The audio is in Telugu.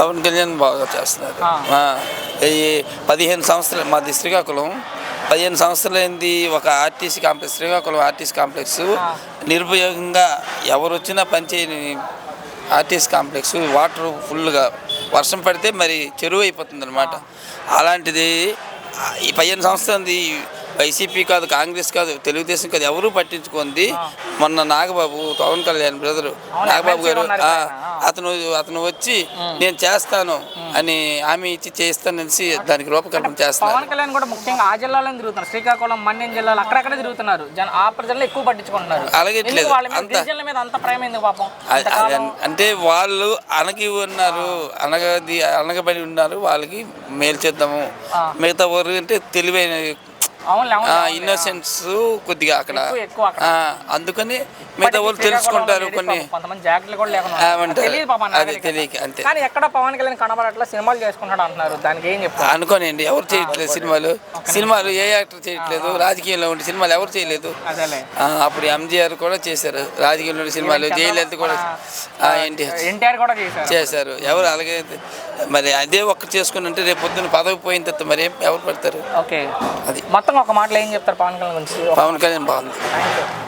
పవన్ కళ్యాణ్ బాగా చేస్తున్నారు ఈ పదిహేను సంవత్సరాలు మాది శ్రీకాకుళం. పదిహేను సంవత్సరాలైంది ఒక RTC complex Srikakulam RTC complex. నిరుపయోగంగా ఎవరు వచ్చినా పనిచేయని ఆర్టీసీ కాంప్లెక్స్. వాటర్ ఫుల్గా వర్షం పడితే మరి చెరువు అయిపోతుంది అనమాట అలాంటిది ఈ పదిహేను సంవత్సరాలది వైసీపీ కాదు కాంగ్రెస్ కాదు తెలుగుదేశం కాదు ఎవరూ పట్టించుకుంది. మొన్న నాగబాబు పవన్ కళ్యాణ్ బ్రదరు నాగబాబు గారు. అతను అతను వచ్చి నేను చేస్తాను అని హామీ ఇచ్చి చేస్తాననేసి దానికి రూపకల్పన చేస్తున్నారు. పవన్ కళ్యాణ్ కూడా ముఖ్యంగా ఆ జిల్లాలో తిరుగుతున్నారు. శ్రీకాకుళం మన్యం జిల్లాలో అక్కడక్కడ తిరుగుతున్నారు. ఆ ప్రజల్లో ఎక్కువ పట్టించుకుంటున్నారు. అలాగే అంటే వాళ్ళు అనగి ఉన్నారు అనగది అనగబడి ఉన్నారు. వాళ్ళకి మేలు చేద్దాము. మిగతా ఊరు అంటే తెలివైన. ఇన్నోసెన్స్ కొద్దిగా అక్కడ. అందుకని మిగతా శ్రీకాకుళంలో తెలుసుకుంటారు కొన్ని. అదే. తెలియక అంతే. కానీ ఎక్కడ పవన్ కళ్యాణ్ కనబడట్లా సినిమాలు చేసుకుంటాడు అంటున్నారు. దానికి ఏం చెప్తారు అనుకోనండి ఎవరు చేయట్లేదు సినిమాలు. సినిమాలు ఏ యాక్టర్ చేయట్లేదు రాజకీయంలో ఉండే సినిమాలు ఎవరు చేయలేదు. అప్పుడు ఎంజీఆర్ కూడా చేశారు. రాజకీయంలో ఉండే సినిమాలు జయలలిత కూడా ఎన్టీఆర్ కూడా చేశారు. ఎవరు అలాగే మరి అదే ఒక్కటి చేసుకుని ఉంటే రేపు పొద్దున్న పదవి పోయిన తర్వాత మరి ఎవరు పడతారు? ఓకే. అది. మొత్తం ఒక మాటలో ఏం చెప్తారు? పవన్ కళ్యాణ్ గురించి. పవన్ కళ్యాణ్ బాగుంది.